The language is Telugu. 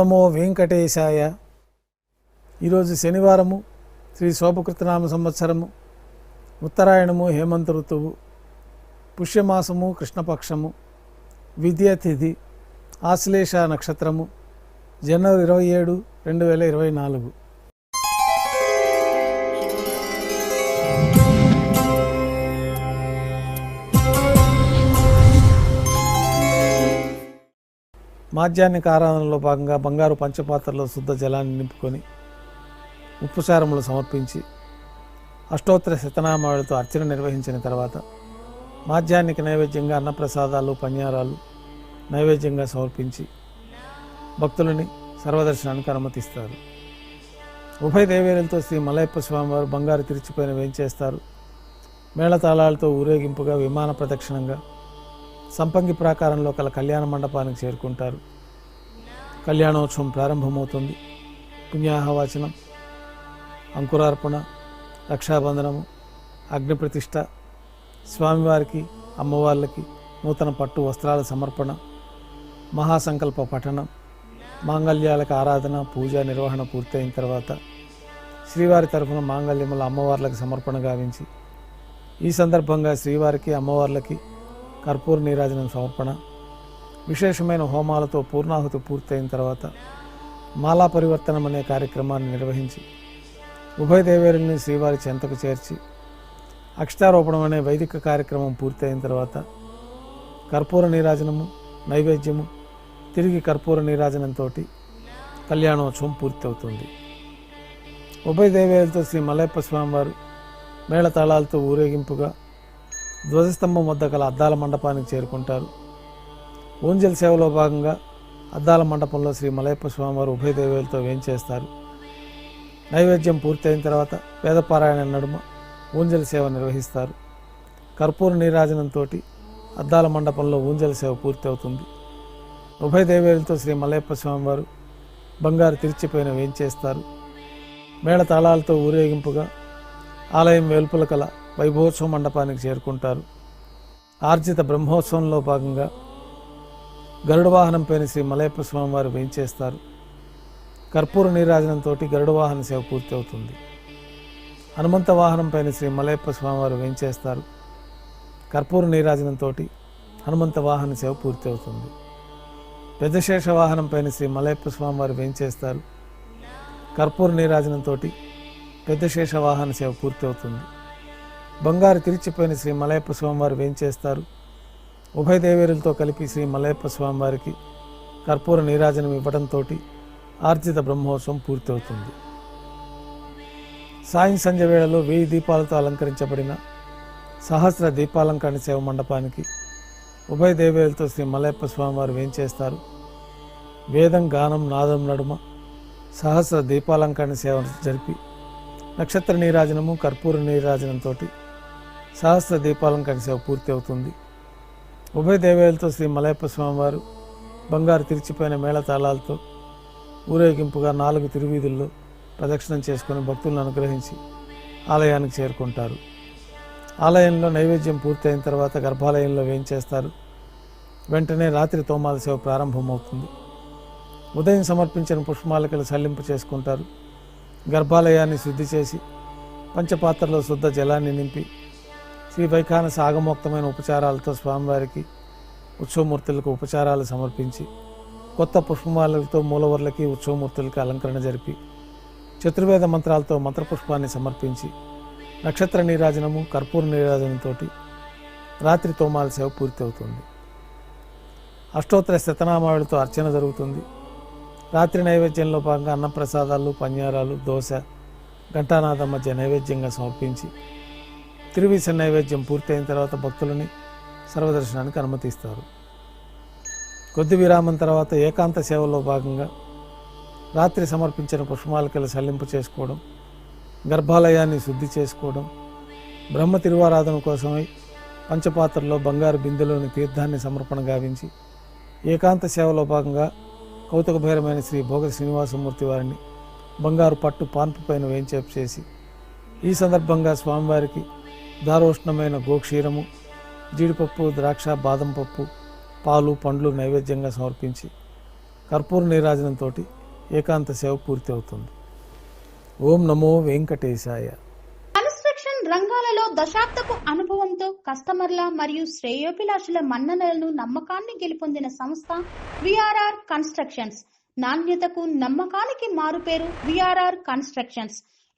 నమో వెంకటేశాయ. ఈరోజు శనివారము శ్రీ శోభకృతనామ సంవత్సరము ఉత్తరాయణము హేమంత ఋతువు పుష్యమాసము కృష్ణపక్షము విద్యాతిథి ఆశ్లేష నక్షత్రము జనవరి ఇరవై ఏడు రెండు వేల ఇరవై నాలుగు. మాధ్యాహ్నిక ఆరాధనలో భాగంగా బంగారు పంచపాత్రలో శుద్ధ జలాన్ని నింపుకొని ఉప్పుసారములు సమర్పించి అష్టోత్తర శతనామాలతో అర్చన నిర్వహించిన తర్వాత మాధ్యాహ్నిక నైవేద్యంగా అన్నప్రసాదాలు పన్యారాలు నైవేద్యంగా సమర్పించి భక్తులని సర్వదర్శనానికి అనుమతిస్తారు. ఉభయ దేవేరులతో శ్రీ మలయప్ప స్వామివారు బంగారు తిరిచిపోయిన వేయించేస్తారు మేళతాళాలతో ఊరేగింపుగా విమాన ప్రదక్షిణంగా సంపంగి ప్రాకారంలో కల కళ్యాణ మండపానికి చేరుకుంటారు. కళ్యాణోత్సవం ప్రారంభమవుతుంది. పుణ్యాహవాచనం అంకురార్పణ రక్షాబంధనము అగ్నిప్రతిష్ఠ స్వామివారికి అమ్మవార్లకి నూతన పట్టు వస్త్రాల సమర్పణ మహాసంకల్ప పఠనం మాంగళ్యాలకు ఆరాధన పూజ నిర్వహణ పూర్తయిన తర్వాత శ్రీవారి తరఫున మాంగళ్యముల అమ్మవార్లకు సమర్పణ గావించి ఈ సందర్భంగా శ్రీవారికి అమ్మవార్లకి కర్పూర నీరాజనం సమర్పణ. విశేషమైన హోమాలతో పూర్ణాహుతి పూర్తయిన తర్వాత మాలా పరివర్తనం అనే కార్యక్రమాన్ని నిర్వహించి ఉభయ దేవేరుల్ని శ్రీవారి చెంతకు చేర్చి అక్షతారోపణం అనే వైదిక కార్యక్రమం పూర్తయిన తర్వాత కర్పూర నీరాజనము నైవేద్యము తిరిగి కర్పూర నీరాజనంతో కళ్యాణోత్సవం పూర్తవుతుంది. ఉభయ దేవేరులతో శ్రీ మలయప్ప స్వామివారు మేళతాళాలతో ఊరేగింపుగా ధ్వజస్తంభం వద్ద గల అద్దాల మండపానికి చేరుకుంటారు. ఊంజల్ సేవలో భాగంగా అద్దాల మండపంలో శ్రీ మలయప్ప స్వామివారు ఉభయ దేవేలతో వేంచేస్తారు. నైవేద్యం పూర్తయిన తర్వాత వేదపారాయణ నడుమ ఊంజల్ సేవ నిర్వహిస్తారు. కర్పూర నీరాజనంతో అద్దాల మండపంలో ఊంజల్ సేవ పూర్తవుతుంది. ఉభయ దేవేలతో శ్రీ మలయప్ప స్వామివారు బంగారు తిరిచిపోయిన వేంచేస్తారు. మేళ తాళాలతో ఊరేగింపుగా ఆలయం వెలుపుల కల వైభవోత్సవ మండపానికి చేరుకుంటారు. ఆర్జిత బ్రహ్మోత్సవంలో భాగంగా గరుడ వాహనంపైన శ్రీ మలయప్ప స్వామివారు వేయించేస్తారు కర్పూర నీరాజనంతో గరుడ వాహన సేవ పూర్తి అవుతుంది. హనుమంత వాహనం పైన శ్రీ మలయప్ప స్వామివారు వేయించేస్తారు కర్పూర నీరాజనంతో హనుమంత వాహన సేవ పూర్తి అవుతుంది. పెద్దశేష వాహనంపైన శ్రీ మలయప్ప స్వామివారు వేయించేస్తారు కర్పూర నీరాజనంతో పెద్దశేష వాహన సేవ పూర్తి అవుతుంది. బంగారు తిరిచిపోయిన శ్రీ మలయప్ప స్వామివారు వేయించేస్తారు ఉభయ దేవేరులతో కలిపి శ్రీ మలయప్ప స్వామివారికి కర్పూర నీరాజనం ఇవ్వడంతో ఆర్జిత బ్రహ్మోత్సవం పూర్తవుతుంది. సాయం సంధ్య వేళలో వెయ్యి దీపాలతో అలంకరించబడిన సహస్ర దీపాలంకరణ సేవ మండపానికి ఉభయ దేవేరులతో శ్రీ మలయప్ప స్వామివారు వేయించేస్తారు వేదం గానం నాదం నడుమ సహస్ర దీపాలంకరణ సేవ జరిపి నక్షత్ర నీరాజనము కర్పూర నీరాజనంతో సహస్ర దీపాలంకరణ సేవ పూర్తి అవుతుంది. ఉభయ దేవాలయాలతో శ్రీ మలయప్ప స్వామివారు బంగారు తిరిచిపోయిన మేళతాళాలతో ఊరేగింపుగా నాలుగు తిరువీధుల్లో ప్రదక్షిణం చేసుకుని భక్తులను అనుగ్రహించి ఆలయానికి చేరుకుంటారు. ఆలయంలో నైవేద్యం పూర్తయిన తర్వాత గర్భాలయంలో వేయించేస్తారు వెంటనే రాత్రి తోమాల సేవ ప్రారంభమవుతుంది. ఉదయం సమర్పించిన పుష్పమాలికలు సల్లింపు చేసుకుంటారు. గర్భాలయాన్ని శుద్ధి చేసి పంచపాత్రలో శుద్ధ జలాన్ని నింపి శ్రీ వైఖాన సాగమోక్తమైన ఉపచారాలతో స్వామివారికి ఉత్సవమూర్తులకు ఉపచారాలు సమర్పించి కొత్త పుష్పమాలలతో మూలవర్లకి ఉత్సవమూర్తులకి అలంకరణ జరిపి చతుర్వేద మంత్రాలతో మంత్రపుష్పాన్ని సమర్పించి నక్షత్ర నీరాజనము కర్పూర నీరాజనంతో రాత్రి తోమాల సేవ పూర్తి అవుతుంది అష్టోత్తర శతనామావిడితో అర్చన జరుగుతుంది. రాత్రి నైవేద్యంలో భాగంగా అన్నప్రసాదాలు పన్యారాలు దోశ ఘంటానాథం మధ్య నైవేద్యంగా సమర్పించి తిరువీస నైవేద్యం పూర్తయిన తర్వాత భక్తులని సర్వదర్శనానికి అనుమతిస్తారు. కొద్ది విరామం తర్వాత ఏకాంత సేవలో భాగంగా రాత్రి సమర్పించిన పుష్పమాలికలు సల్లింపు చేసుకోవడం గర్భాలయాన్ని శుద్ధి చేసుకోవడం బ్రహ్మ తిరువారాధన కోసమై పంచపాత్రలో బంగారు బిందులోని తీర్థాన్ని సమర్పణ గావించి ఏకాంత సేవలో భాగంగా కౌతుకభైరమైన శ్రీ భోగ శ్రీనివాసమూర్తి వారిని బంగారు పట్టు పాన్పు పైన వేయించేపు చేసి ఈ సందర్భంగా స్వామివారికి దారోష్ణమైన గోక్షీరము జీడిపప్పు ద్రాక్ష బాదం పప్పు పాలు పండ్లు నైవేద్యంగా సమర్పించి కర్పూర నీరాజనంతో ఏకాంత సేవ పూర్తి అవుతుంది ఓం నమో వెంకటేశాయ. కన్స్ట్రక్షన్ రంగాలలో దశాబ్దపు అనుభవంతో కస్టమర్ల మరియు శ్రేయోభిలాషుల మన్ననలను నమ్మకాన్ని గెలుపొందిన సంస్థ విఆర్ఆర్ కన్స్ట్రక్షన్స్. నాణ్యతకు నమ్మకానికి మారుపేరు VRR constructions.